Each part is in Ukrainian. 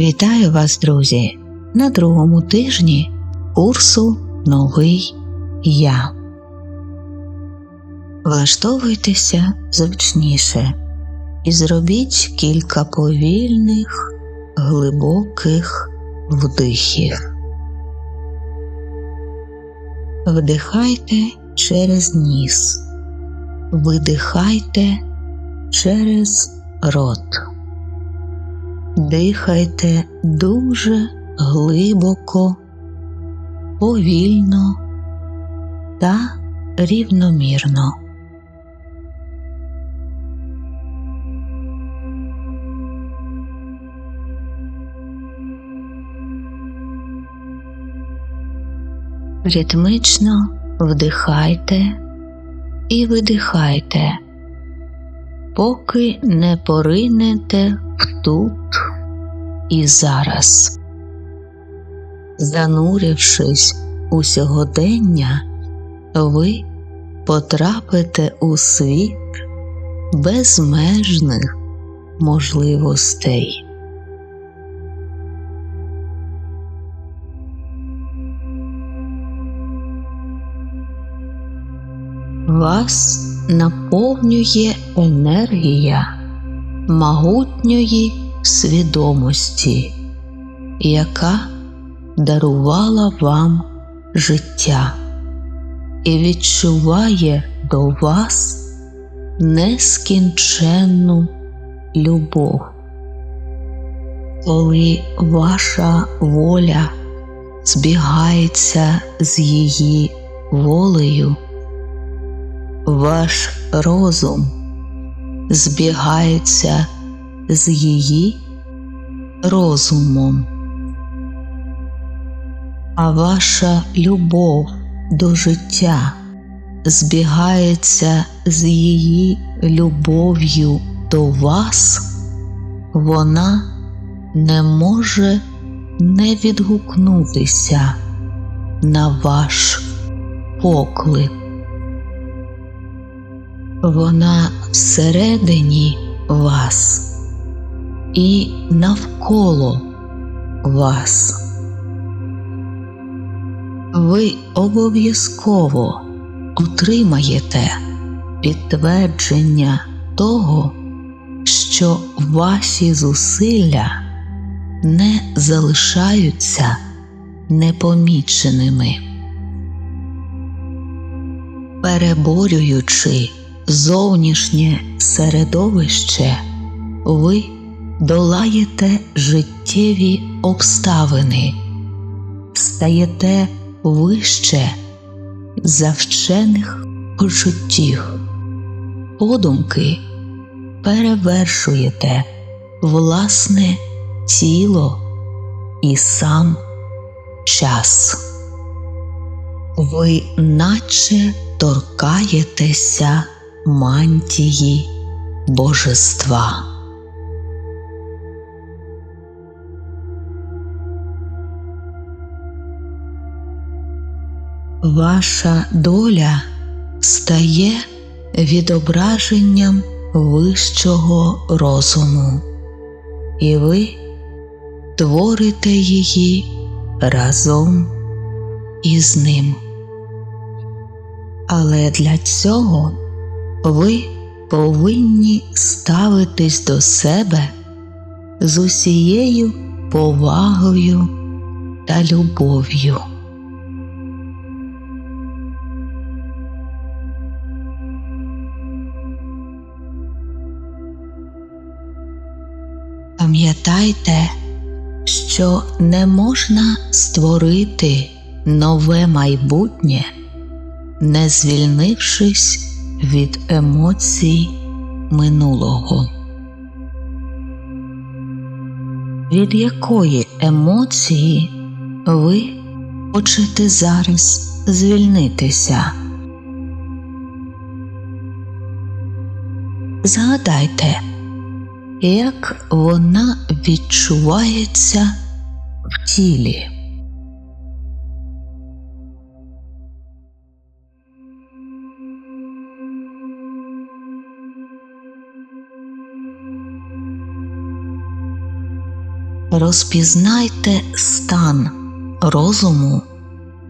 Вітаю вас, друзі, на другому тижні курсу Новий Я. Влаштовуйтеся зручніше і зробіть кілька повільних, глибоких вдихів. Вдихайте через ніс, видихайте через рот. Дихайте дуже глибоко, повільно та рівномірно. Ритмично вдихайте і видихайте, поки не поринете тут і зараз. Занурившись у сьогодення, ви потрапите у світ безмежних можливостей. Вас наповнює енергія могутньої свідомості, яка дарувала вам життя і відчуває до вас нескінченну любов. Коли ваша воля збігається з її волею, ваш розум збігається з її розумом, а ваша любов до життя збігається з її любов'ю до вас, вона не може не відгукнутися на ваш поклик. Вона всередині вас і навколо вас. Ви обов'язково отримаєте підтвердження того, що ваші зусилля не залишаються непоміченими. Переборюючи зовнішнє середовище, ви долаєте життєві обставини, стаєте вище за вчених почуттів, подумки перевершуєте власне тіло і сам час. Ви наче торкаєтеся мантії божества. Ваша доля стає відображенням вищого розуму, і ви творите її разом із ним. Але для цього ви повинні ставитись до себе з усією повагою та любов'ю. Пам'ятайте, що не можна створити нове майбутнє, не звільнившись від емоцій минулого. Від якої емоції ви хочете зараз звільнитися? Згадайте як вона відчувається в тілі. Розпізнайте стан розуму,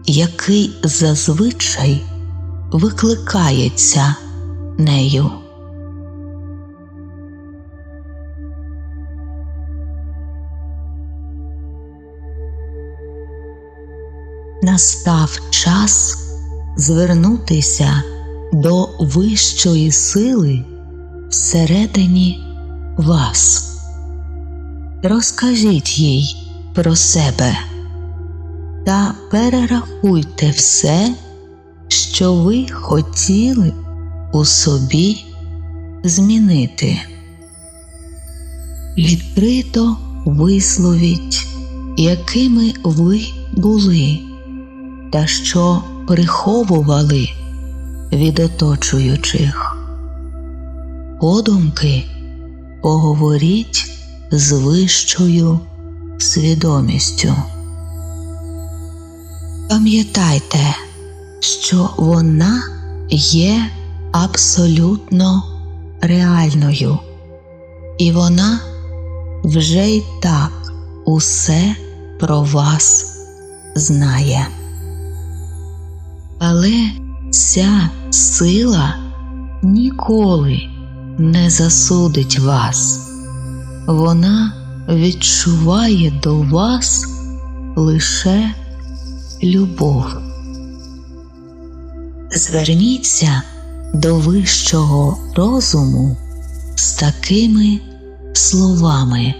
який зазвичай викликається нею. Настав час звернутися до вищої сили всередині вас. Розкажіть їй про себе та перерахуйте все, що ви хотіли у собі змінити. Відкрито висловіть, якими ви були та що приховували від оточуючих. Подумки поговоріть з вищою свідомістю. Пам'ятайте, що вона є абсолютно реальною, і вона вже й так усе про вас знає. Але ця сила ніколи не засудить вас, вона відчуває до вас лише любов. Зверніться до вищого розуму з такими словами.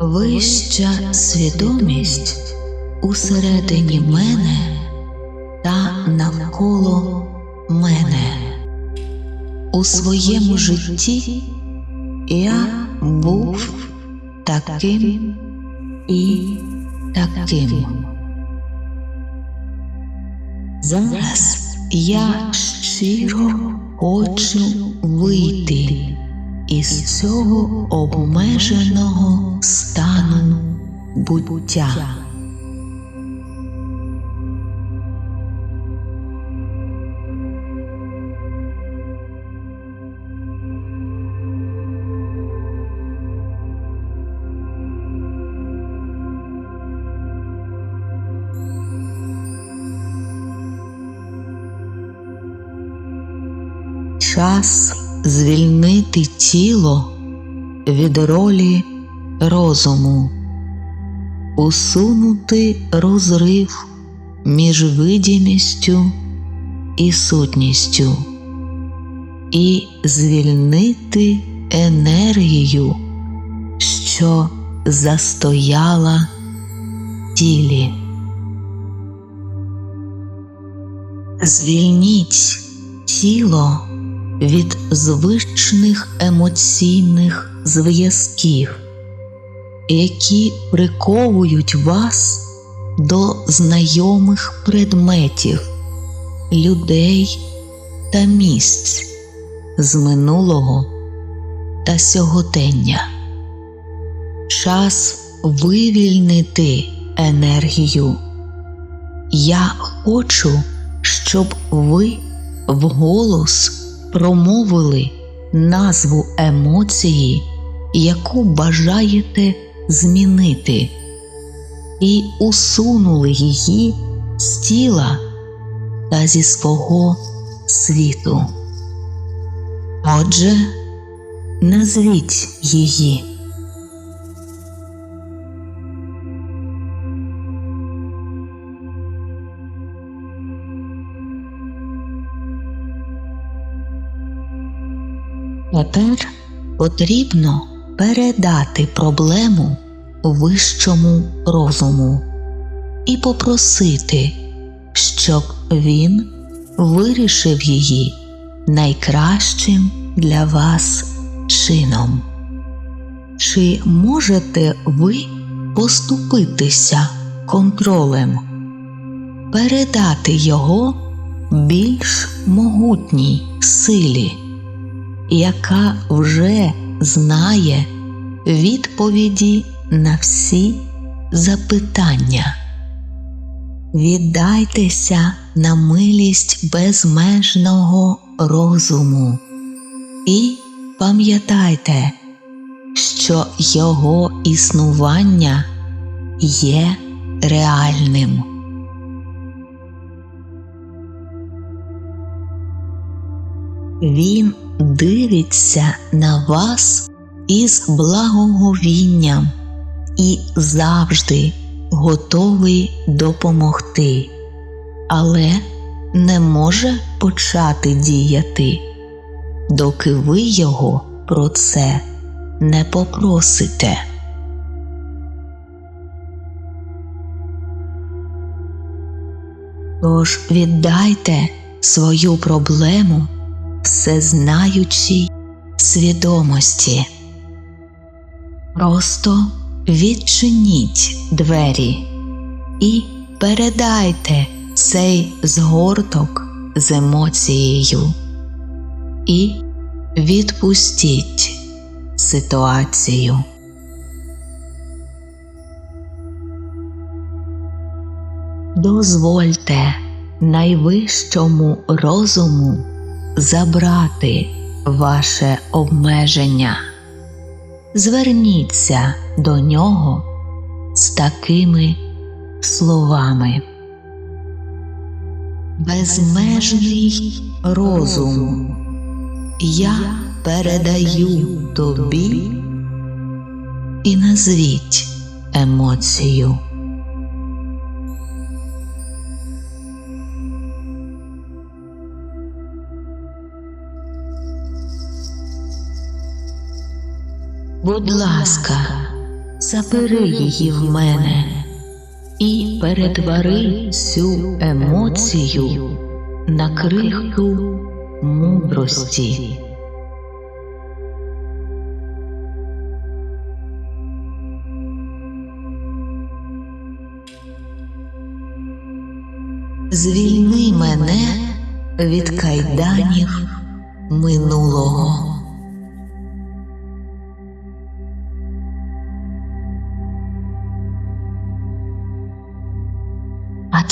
Вища свідомість усередині мене та навколо мене. У своєму житті я був таким і таким. Зараз я щиро хочу вийти із цього обмеженого стану буття. Час звільнити тіло від ролі розуму, усунути розрив між видімістю і сутністю і звільнити енергію, що застояла тілі. Звільніть тіло від звичних емоційних зв'язків, які приковують вас до знайомих предметів, людей та місць з минулого та сьогодення. Час вивільнити енергію. Я хочу, щоб ви вголос промовили назву емоції, яку бажаєте змінити, і усунули її з тіла та зі свого світу. Отже, назвіть її. Тепер потрібно передати проблему вищому розуму і попросити, щоб він вирішив її найкращим для вас чином. Чи можете ви поступитися контролем, передати його більш могутній силі? Яка вже знає відповіді на всі запитання. Віддайтеся на милість безмежного розуму і пам'ятайте, що його існування є реальним. Він дивиться на вас із благоговінням і завжди готовий допомогти, але не може почати діяти, доки ви його про це не попросите. Тож віддайте свою проблему всезнаючій свідомості. Просто відчиніть двері і передайте цей згорток з емоцією і відпустіть ситуацію. Дозвольте найвищому розуму забрати ваше обмеження. Зверніться до нього з такими словами. Безмежний розум. Я передаю тобі і назвіть емоцію. Будь ласка, забери її в мене і перетвори цю емоцію на крихту мудрості. Звільни мене від кайданів минулого.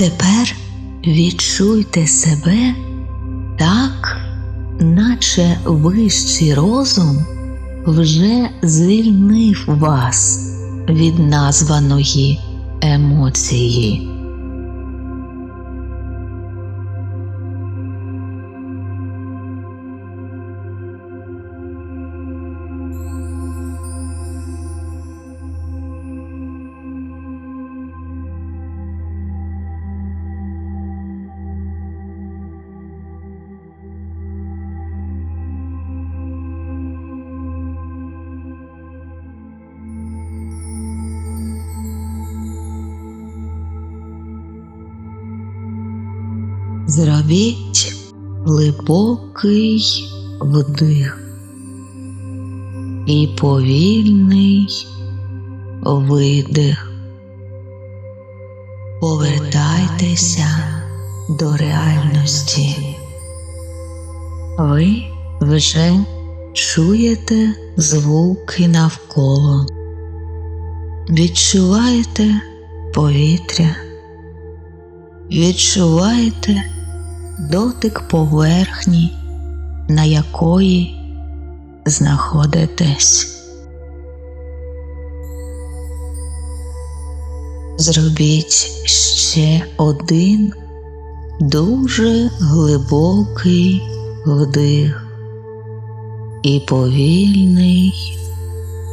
Тепер відчуйте себе так, наче вищий розум вже звільнив вас від названої емоції. Зробіть глибокий вдих і повільний видих. Повертайтеся до реальності. Ви вже чуєте звуки навколо, відчуваєте повітря, відчуваєте дотик поверхні, на якої знаходитесь. Зробіть ще один дуже глибокий вдих і повільний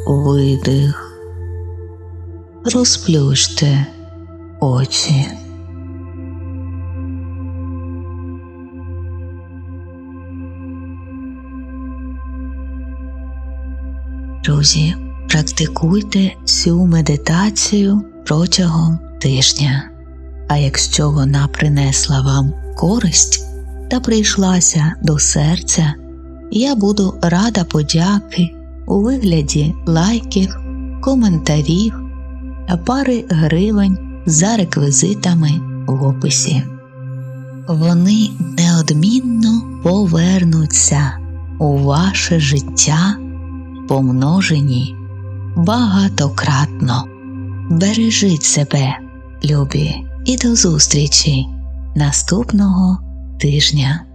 видих. Розплющте очі. Друзі, практикуйте цю медитацію протягом тижня. А якщо вона принесла вам користь та прийшлася до серця, я буду рада подяки у вигляді лайків, коментарів та пари гривень за реквізитами в описі. Вони неодмінно повернуться у ваше життя помножені багатократно. Бережіть себе, любі, і до зустрічі наступного тижня.